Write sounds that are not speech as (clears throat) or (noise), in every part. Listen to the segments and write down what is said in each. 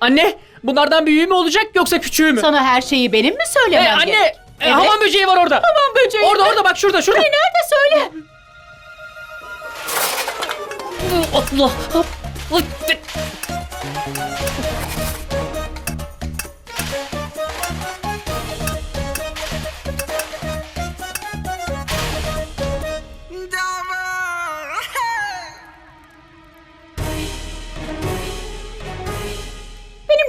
Anne bunlardan büyüğü mü olacak yoksa küçüğü mü? Sana her şeyi benim mi Ee, söylemem anne gerek? e, Evet. hamam böceği var orada. Hamam böceği Orada mi? orada bak şurada şurada. Nerede söyle. Allah. Ay,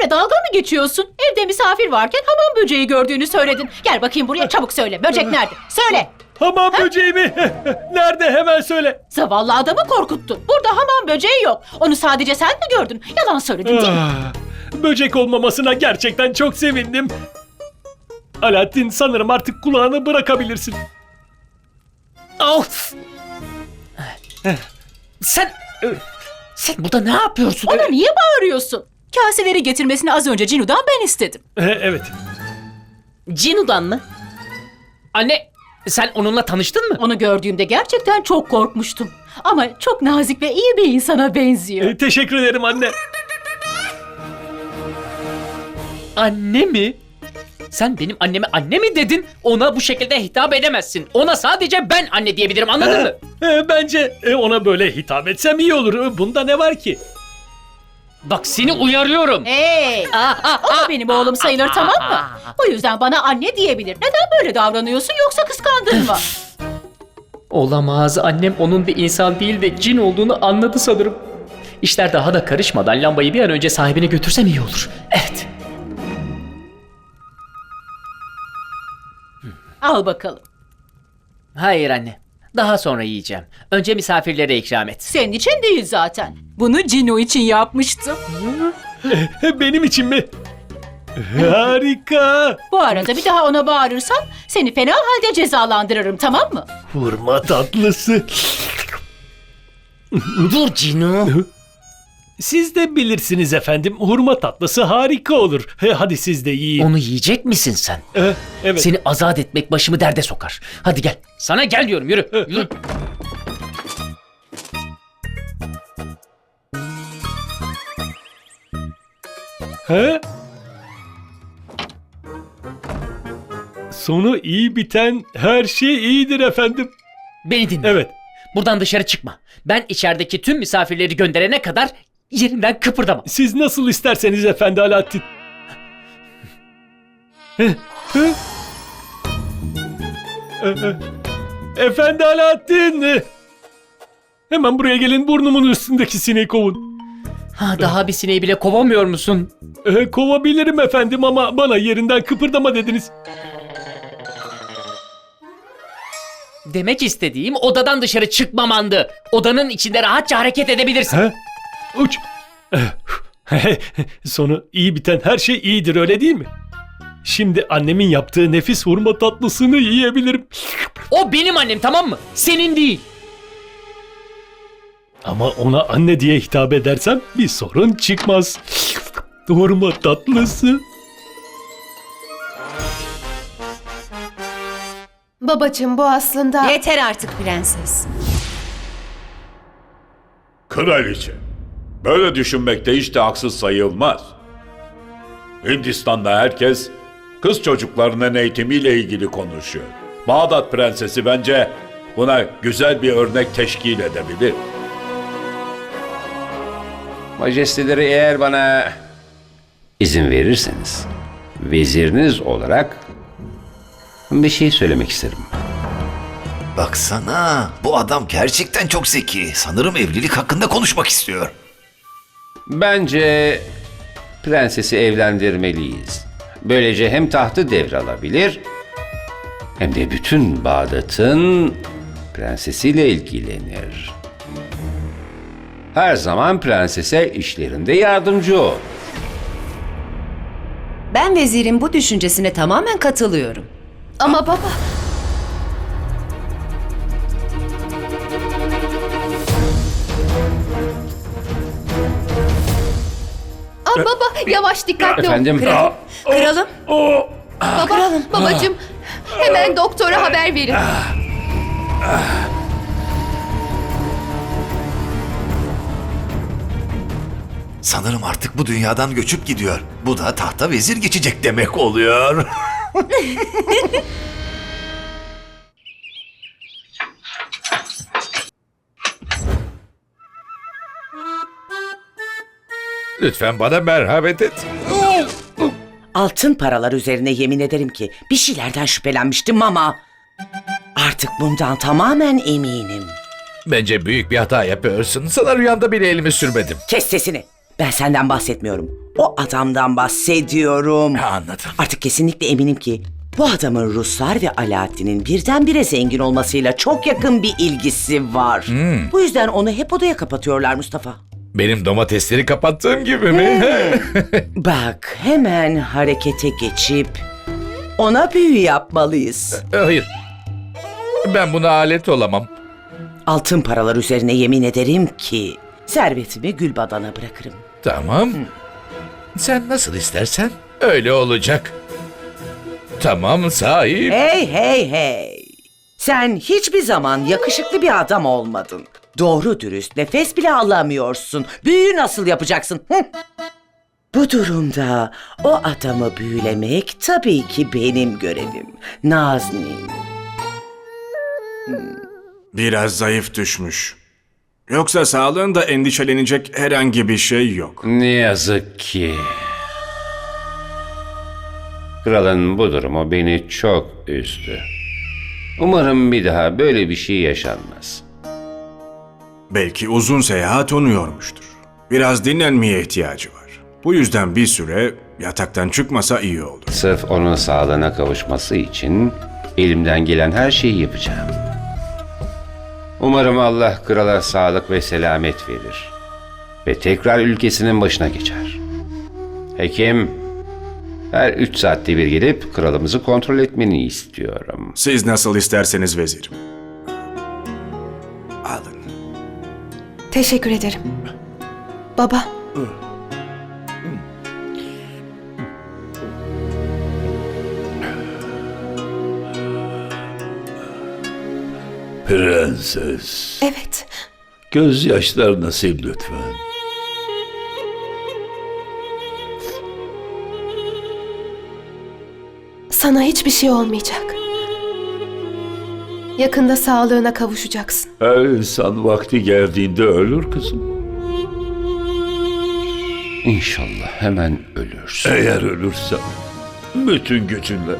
Benimle dalga mı geçiyorsun? Evde misafir varken hamam böceği gördüğünü söyledin. Gel bakayım buraya çabuk söyle. Böcek nerede? Söyle. Hamam böceği mi? (laughs) Nerede hemen söyle. Zavallı adamı korkuttun. Burada hamam böceği yok. Onu sadece sen mi gördün? Yalan söyledin değil mi? Ah, böcek olmamasına gerçekten çok sevindim. Alaaddin sanırım artık kulağını bırakabilirsin. Of. Sen sen burada ne yapıyorsun? Ona niye bağırıyorsun? Kaseleri getirmesini az önce Cinu'dan ben istedim. E, Evet. Cinu'dan mı? Anne sen onunla tanıştın mı? Onu gördüğümde gerçekten çok korkmuştum. Ama çok nazik ve iyi bir insana benziyor. E, Teşekkür ederim anne. Anne mi? Sen benim anneme anne mi dedin? Ona bu şekilde hitap edemezsin. Ona sadece ben anne diyebilirim anladın mı? E, Bence e, ona böyle hitap etsem iyi olur. E, Bunda ne var ki? Bak seni uyarıyorum. Hey! (laughs) O da benim oğlum sayılır tamam mı? O yüzden bana anne diyebilir. Neden böyle davranıyorsun yoksa kıskandın mı? Olamaz. Annem onun bir insan değil de cin olduğunu anladı sanırım. İşler daha da karışmadan lambayı bir an önce sahibine götürsem iyi olur. Evet. Al bakalım. Hayır anne. Daha sonra yiyeceğim. Önce misafirlere ikram et. Senin için değil zaten. Bunu Cino için yapmıştım. (laughs) Benim için mi? Harika. Bu arada bir daha ona bağırırsan seni fena halde cezalandırırım tamam mı? Hurma tatlısı. Dur Cino. Siz de bilirsiniz efendim. Hurma tatlısı harika olur. E, Hadi siz de yiyin. Onu yiyecek misin sen? E, Evet. Seni azat etmek başımı derde sokar. Hadi gel. Sana gel diyorum yürü. yürü. He? Sonu iyi biten her şey iyidir efendim. Beni dinle. Evet. Buradan dışarı çıkma. Ben içerideki tüm misafirleri gönderene kadar yerinden kıpırdama. Siz nasıl isterseniz efendi Alaaddin. Efendi Alaaddin. Hemen buraya gelin burnumun üstündeki sineği kovun. Ha, daha bir sineği bile kovamıyor musun? E, kovabilirim efendim ama bana yerinden kıpırdama dediniz. Demek istediğim odadan dışarı çıkmamandı. Odanın içinde rahatça hareket edebilirsin. He? Uç. Sonu iyi biten her şey iyidir öyle değil mi? Şimdi annemin yaptığı nefis hurma tatlısını yiyebilirim. O benim annem tamam mı? Senin değil. Ama ona anne diye hitap edersem bir sorun çıkmaz. Hurma tatlısı. Babacığım bu aslında... Yeter artık prenses. Kraliçe, böyle düşünmekte hiç de haksız sayılmaz. Hindistan'da herkes kız çocuklarının eğitimiyle ilgili konuşuyor. Bağdat prensesi bence buna güzel bir örnek teşkil edebilir. Majesteleri eğer bana izin verirseniz veziriniz olarak bir şey söylemek isterim. Baksana bu adam gerçekten çok zeki. Sanırım evlilik hakkında konuşmak istiyor. Bence prensesi evlendirmeliyiz. Böylece hem tahtı devralabilir hem de bütün Bağdat'ın prensesiyle ilgilenir. Her zaman prensese işlerinde yardımcı ol. Ben vezirin bu düşüncesine tamamen katılıyorum. Ama baba... Aa, baba yavaş dikkatli ol. Efendim? Kralım, kralım, Baba, babacığım hemen doktora haber verin. Sanırım artık bu dünyadan göçüp gidiyor. Bu da tahta vezir geçecek demek oluyor. (laughs) Lütfen bana merhamet et. Altın paralar üzerine yemin ederim ki bir şeylerden şüphelenmiştim ama artık bundan tamamen eminim. Bence büyük bir hata yapıyorsun. Sana rüyamda bile elimi sürmedim. Kes sesini. Ben senden bahsetmiyorum. O adamdan bahsediyorum. Ha, anladım. Artık kesinlikle eminim ki bu adamın Ruslar ve Alaaddin'in birdenbire zengin olmasıyla çok yakın bir ilgisi var. Bu yüzden onu hep odaya kapatıyorlar Mustafa. Benim domatesleri kapattığım gibi mi? (laughs) Bak hemen harekete geçip ona büyü yapmalıyız. Hayır. Ben buna alet olamam. Altın paralar üzerine yemin ederim ki servetimi Gülbadan'a bırakırım. Tamam. Sen nasıl istersen öyle olacak. Tamam sahip. Hey hey hey. Sen hiçbir zaman yakışıklı bir adam olmadın. Doğru dürüst nefes bile alamıyorsun. Büyüyü nasıl yapacaksın? Hı? Bu durumda o adamı büyülemek tabii ki benim görevim. Naznin. Biraz zayıf düşmüş. Yoksa sağlığında endişelenecek herhangi bir şey yok. Ne yazık ki. Kralın bu durumu beni çok üzdü. Umarım bir daha böyle bir şey yaşanmaz. Belki uzun seyahat onu yormuştur. Biraz dinlenmeye ihtiyacı var. Bu yüzden bir süre yataktan çıkmasa iyi olur. Sırf onun sağlığına kavuşması için elimden gelen her şeyi yapacağım. Umarım Allah krala sağlık ve selamet verir. Ve tekrar ülkesinin başına geçer. Hekim, her üç saatte bir gelip kralımızı kontrol etmeni istiyorum. Siz nasıl isterseniz vezirim. Alın. Teşekkür ederim. Baba, Prenses. evet. Gözyaşlarını sil lütfen. Sana hiçbir şey olmayacak. Yakında sağlığına kavuşacaksın. Her insan vakti geldiğinde ölür kızım. İnşallah hemen ölürsün. Eğer ölürsen bütün gücünle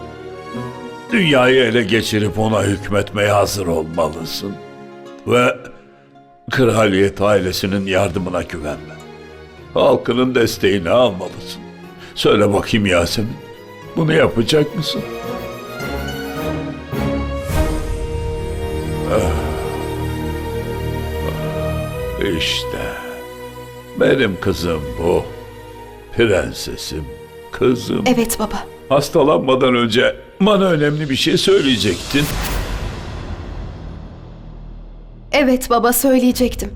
dünyayı ele geçirip ona hükmetmeye hazır olmalısın. Ve kraliyet ailesinin yardımına güvenme. Halkının desteğini almalısın. Söyle bakayım Yasemin, bunu yapacak mısın? İşte benim kızım bu. Prensesim, kızım. Evet baba. Hastalanmadan önce bana önemli bir şey söyleyecektin. Evet baba söyleyecektim.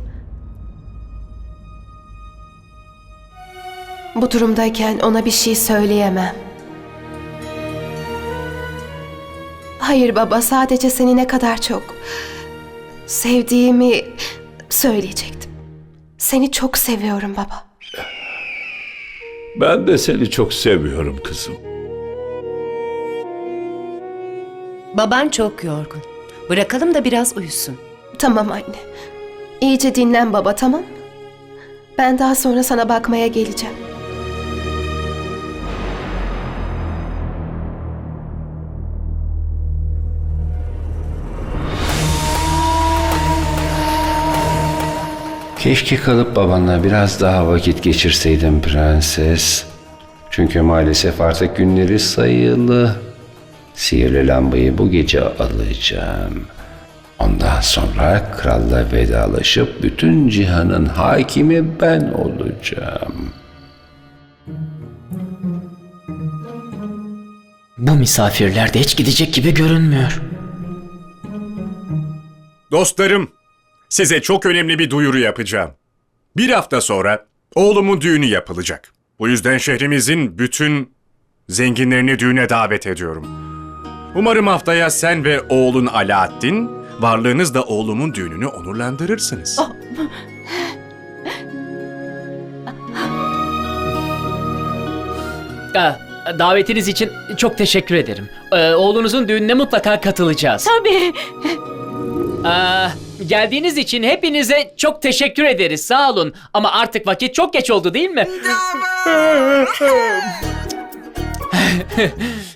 Bu durumdayken ona bir şey söyleyemem. Hayır baba sadece seni ne kadar çok sevdiğimi söyleyecektim. Seni çok seviyorum baba. Ben de seni çok seviyorum kızım. Baban çok yorgun. Bırakalım da biraz uyusun. Tamam anne. İyice dinlen baba tamam mı? Ben daha sonra sana bakmaya geleceğim. Keşke kalıp babanla biraz daha vakit geçirseydim prenses. Çünkü maalesef artık günleri sayılı. Sihirli lambayı bu gece alacağım. Ondan sonra kralla vedalaşıp bütün cihanın hakimi ben olacağım. Bu misafirler de hiç gidecek gibi görünmüyor. Dostlarım, size çok önemli bir duyuru yapacağım. Bir hafta sonra oğlumun düğünü yapılacak. Bu yüzden şehrimizin bütün zenginlerini düğüne davet ediyorum. Umarım haftaya sen ve oğlun Alaaddin varlığınızla oğlumun düğününü onurlandırırsınız. Aa, davetiniz için çok teşekkür ederim. Ee, oğlunuzun düğününe mutlaka katılacağız. Tabii. Aa, geldiğiniz için hepinize çok teşekkür ederiz. Sağ olun. Ama artık vakit çok geç oldu değil mi?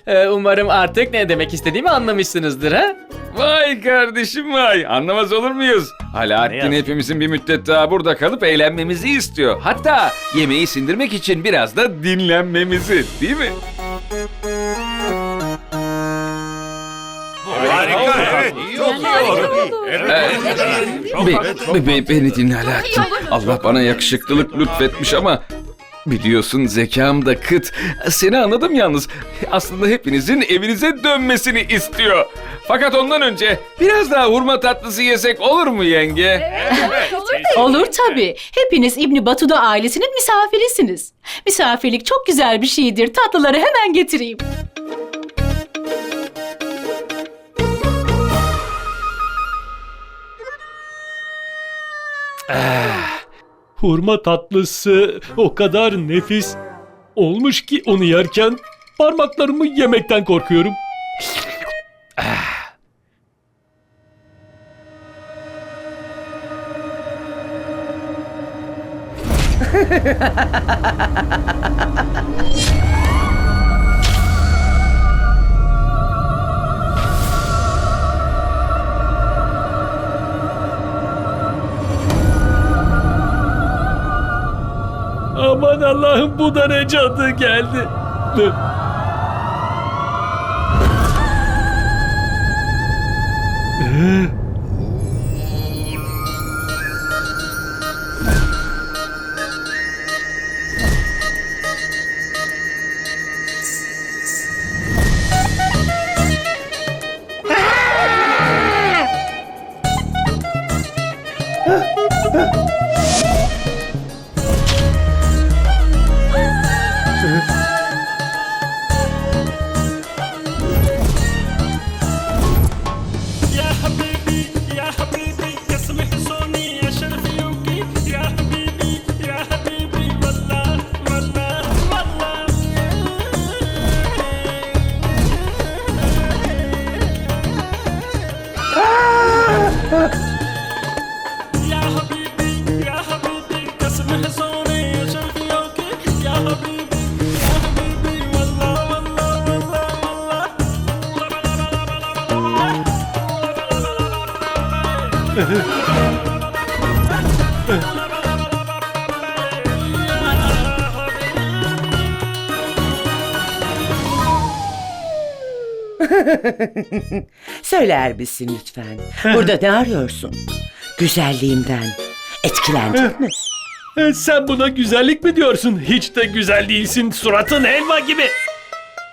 Ee, (laughs) Umarım artık ne demek istediğimi anlamışsınızdır ha? Vay kardeşim vay. Anlamaz olur muyuz? Alaaddin hepimizin bir müddet daha burada kalıp eğlenmemizi istiyor. Hatta yemeği sindirmek için biraz da dinlenmemizi değil mi? Be- be- beni dinle Alaaddin. Allah bana yakışıklılık lütfetmiş ama biliyorsun zekam da kıt. Seni anladım yalnız. Aslında hepinizin evinize dönmesini istiyor. Fakat ondan önce biraz daha hurma tatlısı yesek olur mu yenge? Olur tabii. Hepiniz İbni Batuda ailesinin misafirisiniz. Misafirlik çok güzel bir şeydir. Tatlıları hemen getireyim. Hurma tatlısı o kadar nefis olmuş ki onu yerken parmaklarımı yemekten korkuyorum. Aman (laughs) Allah'ım bu da ne cadı geldi. (laughs) Söyler misin lütfen? Burada ne arıyorsun? Güzelliğimden etkilendin mi? E, (laughs) Sen buna güzellik mi diyorsun? Hiç de güzel değilsin. Suratın elma gibi.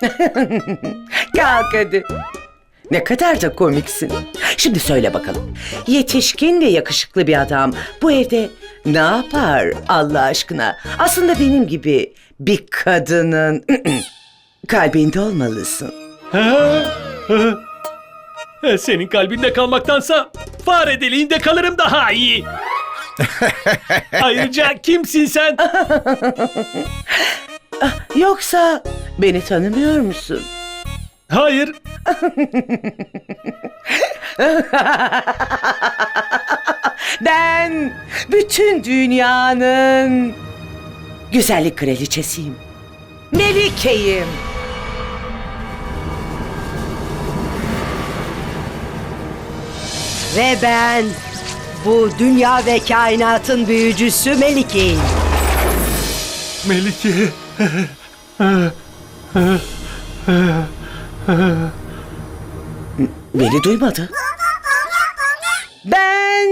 (laughs) Kalk hadi. Ne kadar da komiksin. Şimdi söyle bakalım. Yetişkin ve yakışıklı bir adam bu evde ne yapar Allah aşkına? Aslında benim gibi bir kadının (clears throat) kalbinde olmalısın. Senin kalbinde kalmaktansa fare deliğinde kalırım daha iyi. Ayrıca kimsin sen? (laughs) Yoksa beni tanımıyor musun? Hayır. (laughs) Ben bütün dünyanın güzellik kraliçesiyim. Melike'yim. Ve ben bu dünya ve kainatın büyücüsü Melike'yim. Melike. Beni duymadı. Ben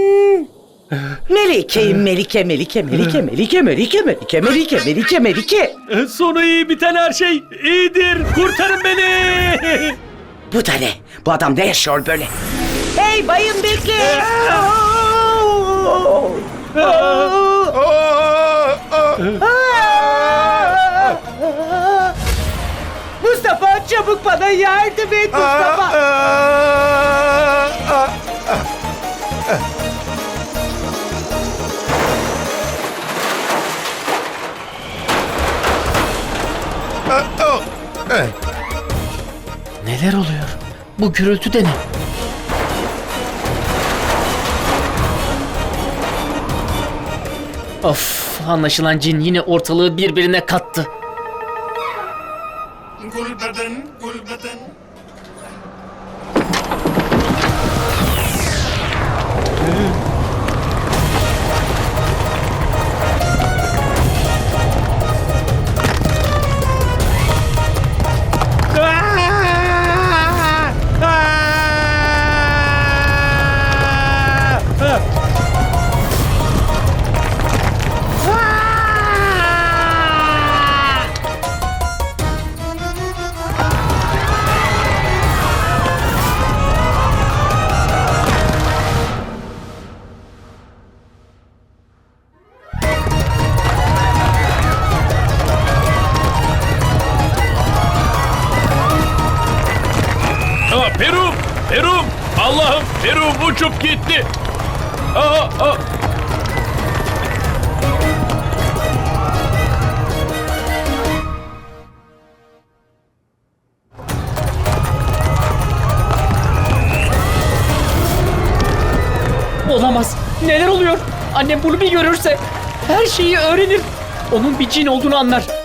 Melike'yim Melike Melike Melike Melike Melike Melike Melike Melike Melike. Sonu iyi biten her şey iyidir. Kurtarın beni. Bu da ne? Bu adam ne yaşıyor böyle? Bayım bekle. Mustafa çabuk bana yardım et Mustafa. Neler oluyor? Bu gürültü de ne? Of, anlaşılan cin yine ortalığı birbirine kattı. Aa, gitti. Aa, aa. Olamaz. Neler oluyor? Annem bunu bir görürse her şeyi öğrenir. Onun bir cin olduğunu anlar.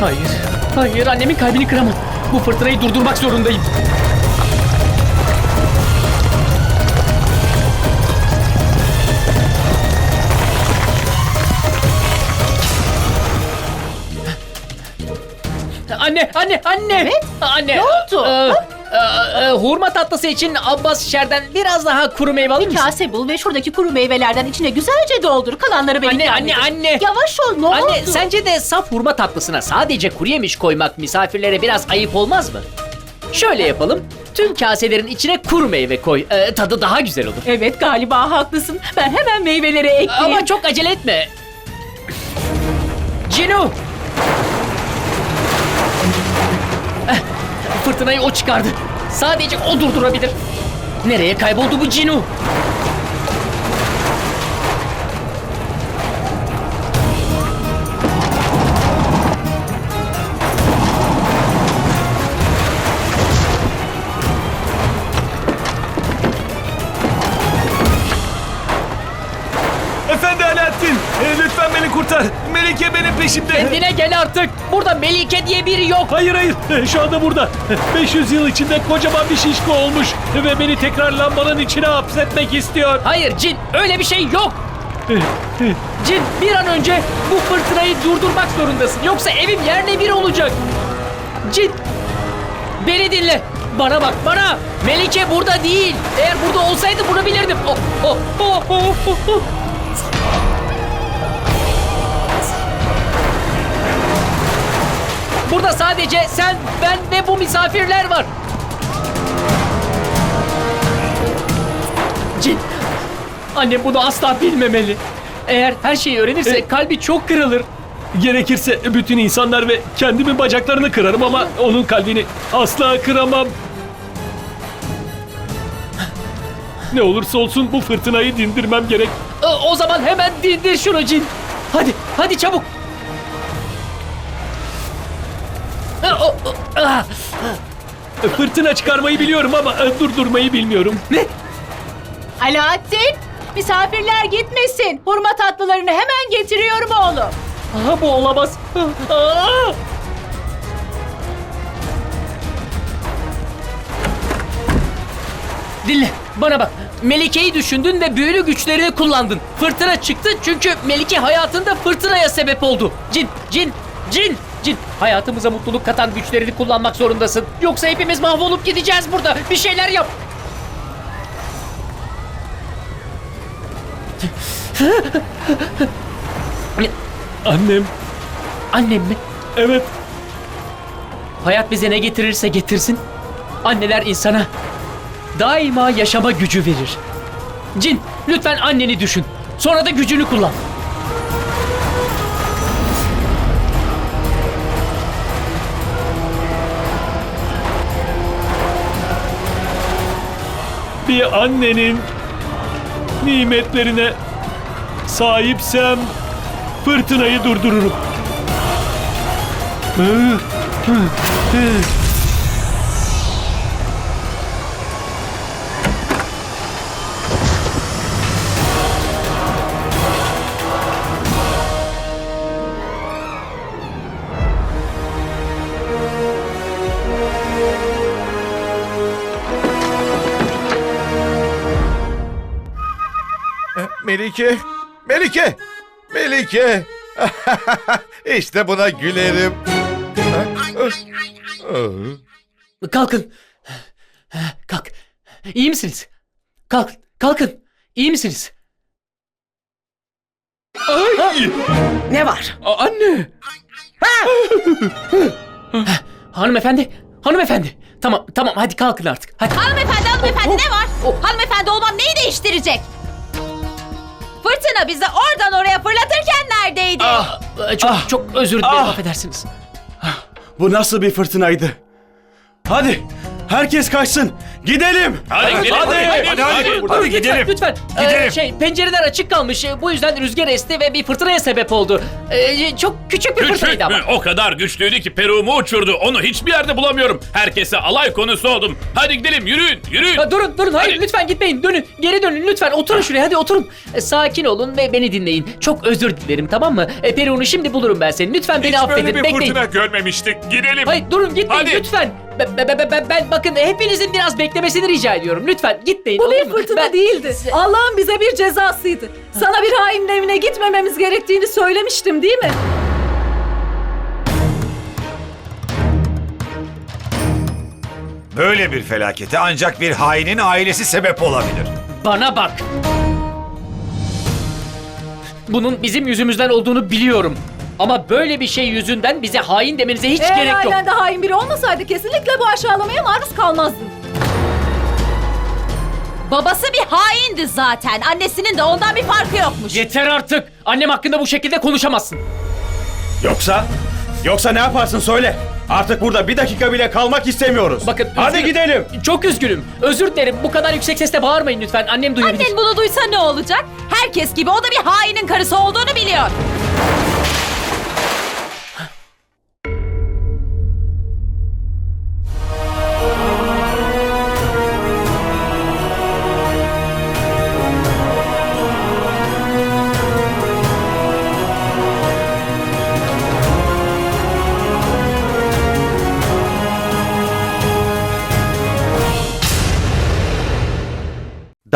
Hayır, hayır annemin kalbini kıramam. Bu fırtınayı durdurmak zorundayım. Anne, anne, anne. Evet. Anne. Ne oldu? Ee, e, hurma tatlısı için Abbas şerden biraz daha kuru meyve alır Bir mısın? kase bul ve şuradaki kuru meyvelerden içine güzelce doldur. Kalanları benim Anne, anne, anne. Yavaş ol ne Anne oldu? sence de saf hurma tatlısına sadece kuru yemiş koymak misafirlere biraz ayıp olmaz mı? Şöyle yapalım. Tüm kaselerin içine kuru meyve koy. Ee, tadı daha güzel olur. Evet galiba haklısın. Ben hemen meyveleri ekleyeyim. Ama çok acele etme. Cinu! Eh, Fırtınayı o çıkardı. Sadece o durdurabilir. Nereye kayboldu bu Cinu? Kurtar. Melike benim peşimde. Kendine gel artık. Burada Melike diye biri yok. Hayır hayır, şu anda burada. 500 yıl içinde kocaman bir şişko olmuş ve beni tekrar lambanın içine hapsetmek istiyor. Hayır Cin öyle bir şey yok. Cin bir an önce bu fırtınayı durdurmak zorundasın. Yoksa evim yerle bir olacak. Cin beni dinle. Bana bak bana. Melike burada değil. Eğer burada olsaydı bunu bilirdim. Oh, oh, oh, oh, oh, oh. Burada sadece sen, ben ve bu misafirler var. Cin, annem bunu asla bilmemeli. Eğer her şeyi öğrenirse E- kalbi çok kırılır. Gerekirse bütün insanlar ve kendimin bacaklarını kırarım ama onun kalbini asla kıramam. Ne olursa olsun bu fırtınayı dindirmem gerek. E, O zaman hemen dindir şunu Cin. Hadi, hadi çabuk. Fırtına çıkarmayı biliyorum ama e, durdurmayı bilmiyorum. Ne? Alaaddin misafirler gitmesin. Hurma tatlılarını hemen getiriyorum oğlum. Aha, bu olamaz. Aa! Dinle, bana bak. Melike'yi düşündün ve büyülü güçlerini kullandın. Fırtına çıktı çünkü Melike hayatında fırtınaya sebep oldu. Cin, cin, cin, cin. Hayatımıza mutluluk katan güçlerini kullanmak zorundasın. Yoksa hepimiz mahvolup gideceğiz burada. Bir şeyler yap. Annem, Annem mi? evet Hayat bize ne getirirse getirsin. Anneler insana daima yaşama gücü verir. Cin, lütfen anneni düşün. Sonra da gücünü kullan. Bir annenin nimetlerine sahipsem fırtınayı durdururum. Melike, Melike, Melike. (laughs) işte buna gülerim. Kalkın. Kalk. İyi misiniz? Kalk. Kalkın. İyi misiniz? Ne var? A- anne. Hanımefendi. Hanımefendi. Tamam tamam hadi kalkın artık. Hadi. Hanımefendi hanımefendi ne var? Hanımefendi olmam neyi değiştirecek? Fırtına bizi oradan oraya fırlatırken neredeydi? Ah, çok çok özür dilerim affedersiniz. Bu nasıl bir fırtınaydı? Hadi herkes kaçsın. Gidelim. Hadi gidelim. Hadi, hadi, hadi, Lütfen, gidelim. Lütfen. Ee, Gidelim. şey pencereler açık kalmış. Ee, Bu yüzden rüzgar esti ve bir fırtınaya sebep oldu. Ee, çok küçük bir fırtınaydı ama. O kadar güçlüydü ki peruğumu uçurdu. Onu hiçbir yerde bulamıyorum. Herkese alay konusu oldum. Hadi gidelim yürüyün yürüyün. Ya durun durun hayır Hadi. lütfen gitmeyin dönün geri dönün lütfen oturun şuraya hadi oturun. Ee, sakin olun ve beni dinleyin. Çok özür dilerim tamam mı? E, Peruğunu şimdi bulurum ben seni lütfen beni affedin bekleyin. görmemiştik. Gidelim. Hayır durun gitmeyin Hadi. lütfen. Ben, ben, ben, ben, ben- bakın hepinizin biraz beklemesini rica ediyorum. Lütfen gitmeyin. Bu olur bir mu? fırtına Ben- değildi. Allah'ın bize bir cezasıydı. Sana bir hainin evine gitmememiz gerektiğini söylemiştim değil mi? Böyle bir felakete ancak bir hainin ailesi sebep olabilir. Bana bak. Bunun bizim yüzümüzden olduğunu biliyorum. Ama böyle bir şey yüzünden bize hain demenize hiç Eğer gerek yok. ailende hain biri olmasaydı kesinlikle bu aşağılamaya maruz kalmazdın. Babası bir haindi zaten. Annesinin de ondan bir farkı yokmuş. Yeter artık. Annem hakkında bu şekilde konuşamazsın. Yoksa? Yoksa ne yaparsın söyle. Artık burada bir dakika bile kalmak istemiyoruz. Bakın Hadi üzgünüm. gidelim. Çok üzgünüm. Özür dilerim. Bu kadar yüksek sesle bağırmayın lütfen. Annem duyabilir. Annen bunu duysa ne olacak? Herkes gibi o da bir hainin karısı olduğunu biliyor.